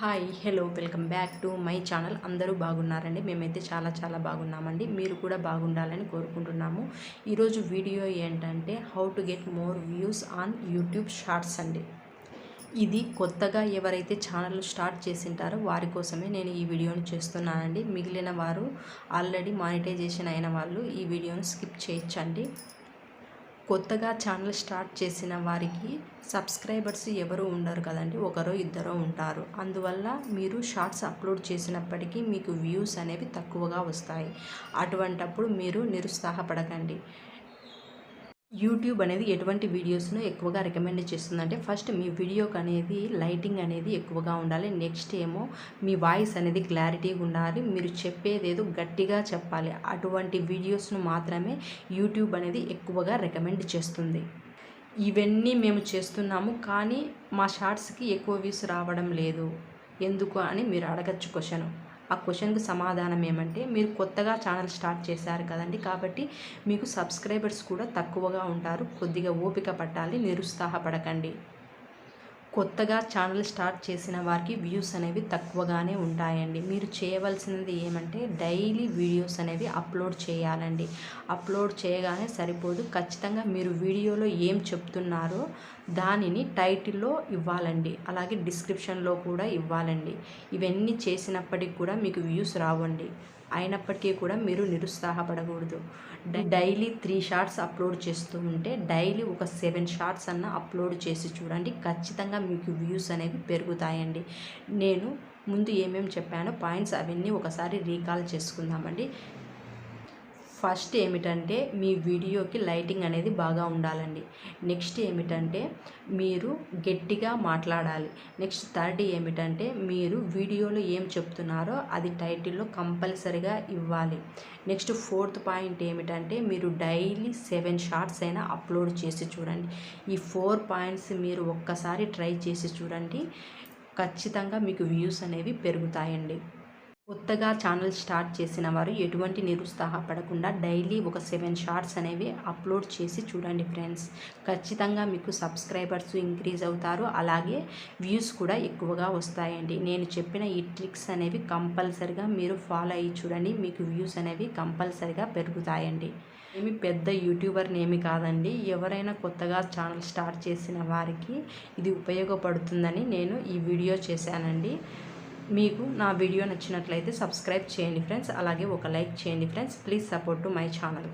Hi hello welcome back to my channel. అందరూ బాగున్నారండి? మేమైతే చాలా చాలా బాగున్నామండి. మీరు కూడా బాగుండాలని కోరుకుంటున్నాము. ఈరోజు వీడియో ఏంటంటే how to get more views on YouTube shorts అండి. ఇది కొత్తగా ఎవరైతే ఛానల్ స్టార్ట్ చేసింటారో వారి కోసమే నేను ఈ వీడియోని చేస్తున్నానండి. మిగిలిన వారు ఆల్రెడీ మానిటైజేషన్ అయిన వాళ్ళు ఈ వీడియోను స్కిప్ చేయొచ్చండి. కొత్తగా ఛానల్ స్టార్ట్ చేసిన వారికి సబ్స్క్రైబర్స్ ఎవరు ఉండరు కదండి ఒకరో ఇద్దరో ఉంటారు. అందువల్ల మీరు షార్ట్స్ అప్లోడ్ చేసినప్పటికీ మీకు వ్యూస్ అనేవి తక్కువగా వస్తాయి. అటువంటప్పుడు మీరు నిరుత్సాహపడకండి. యూట్యూబ్ అనేది ఎటువంటి వీడియోస్ను ఎక్కువగా రికమెండ్ చేస్తుందంటే ఫస్ట్ మీ వీడియోకి అనేది లైటింగ్ అనేది ఎక్కువగా ఉండాలి. నెక్స్ట్ ఏమో మీ వాయిస్ అనేది క్లారిటీగా ఉండాలి. మీరు చెప్పేదేదో గట్టిగా చెప్పాలి. అటువంటి వీడియోస్ను మాత్రమే యూట్యూబ్ అనేది ఎక్కువగా రికమెండ్ చేస్తుంది. ఇవన్నీ మేము చేస్తున్నాము కానీ మా షార్ట్స్కి ఎక్కువ వ్యూస్ రావడం లేదు. ఎందుకు అని మీరు అడగచ్చు క్వశ్చన్ ఆ క్వశ్చన్కి సమాధానం ఏమంటే మీరు కొత్తగా ఛానల్ స్టార్ట్ చేశారు కదండి కాబట్టి మీకు సబ్స్క్రైబర్స్ కూడా తక్కువగా ఉంటారు. కొద్దిగా ఓపిక పట్టాలి నిరుత్సాహపడకండి. కొత్తగా ఛానల్ స్టార్ట్ చేసిన వారికి వ్యూస్ అనేవి తక్కువగానే ఉంటాయండి. మీరు చేయవలసినది ఏమంటే డైలీ వీడియోస్ అనేవి అప్లోడ్ చేయాలండి. అప్లోడ్ చేయగానే సరిపోదు. ఖచ్చితంగా మీరు వీడియోలో ఏం చెప్తున్నారో దానిని టైటిల్లో ఇవ్వాలండి. అలాగే డిస్క్రిప్షన్లో కూడా ఇవ్వాలండి. ఇవన్నీ చేసినప్పటికి కూడా మీకు వ్యూస్ రావండి. అయినప్పటికీ కూడా మీరు నిరుత్సాహపడకూడదు. డైలీ త్రీ షార్ట్స్ అప్లోడ్ చేస్తూ ఉంటే డైలీ ఒక సెవెన్ షార్ట్స్ అన్న అప్లోడ్ చేసి చూడండి. ఖచ్చితంగా మీకు వ్యూస్ అనేవి పెరుగుతాయండి. నేను ముందు ఏమేమి చెప్పానో పాయింట్స్ అవన్నీ ఒకసారి రీకాల్ చేసుకుందామండి. ఫస్ట్ ఏమిటంటే మీ వీడియోకి లైటింగ్ అనేది బాగా ఉండాలండి. నెక్స్ట్ ఏమిటంటే మీరు గట్టిగా మాట్లాడాలి. నెక్స్ట్ థర్డ్ ఏమిటంటే మీరు వీడియోలో ఏం చెప్తున్నారో అది టైటిల్లో కంపల్సరిగా ఇవ్వాలి. నెక్స్ట్ ఫోర్త్ పాయింట్ ఏమిటంటే మీరు డైలీ సెవెన్ షార్ట్స్ అయినా అప్లోడ్ చేసి చూడండి. ఈ ఫోర్ పాయింట్స్ మీరు ఒక్కసారి ట్రై చేసి చూడండి. ఖచ్చితంగా మీకు వ్యూస్ అనేవి పెరుగుతాయండి. కొత్తగా ఛానల్ స్టార్ట్ చేసిన వారు ఎటువంటి నిరుత్సాహపడకుండా డైలీ ఒక సెవెన్ షార్ట్స్ అనేవి అప్లోడ్ చేసి చూడండి ఫ్రెండ్స్. ఖచ్చితంగా మీకు సబ్స్క్రైబర్స్ ఇంక్రీజ్ అవుతారు. అలాగే వ్యూస్ కూడా ఎక్కువగా వస్తాయండి. నేను చెప్పిన ఈ ట్రిక్స్ అనేవి కంపల్సరిగా మీరు ఫాలో అయ్యి చూడండి. మీకు వ్యూస్ అనేవి కంపల్సరిగా పెరుగుతాయండి. ఏమి పెద్ద యూట్యూబర్ని ఏమి కాదండి. ఎవరైనా కొత్తగా ఛానల్ స్టార్ట్ చేసిన వారికి ఇది ఉపయోగపడుతుందని నేను ఈ వీడియో చేశానండి. మీకు నా వీడియో నచ్చినట్లయితే సబ్స్క్రైబ్ చేయండి ఫ్రెండ్స్. అలాగే ఒక లైక్ చేయండి friends. Please support to my channel.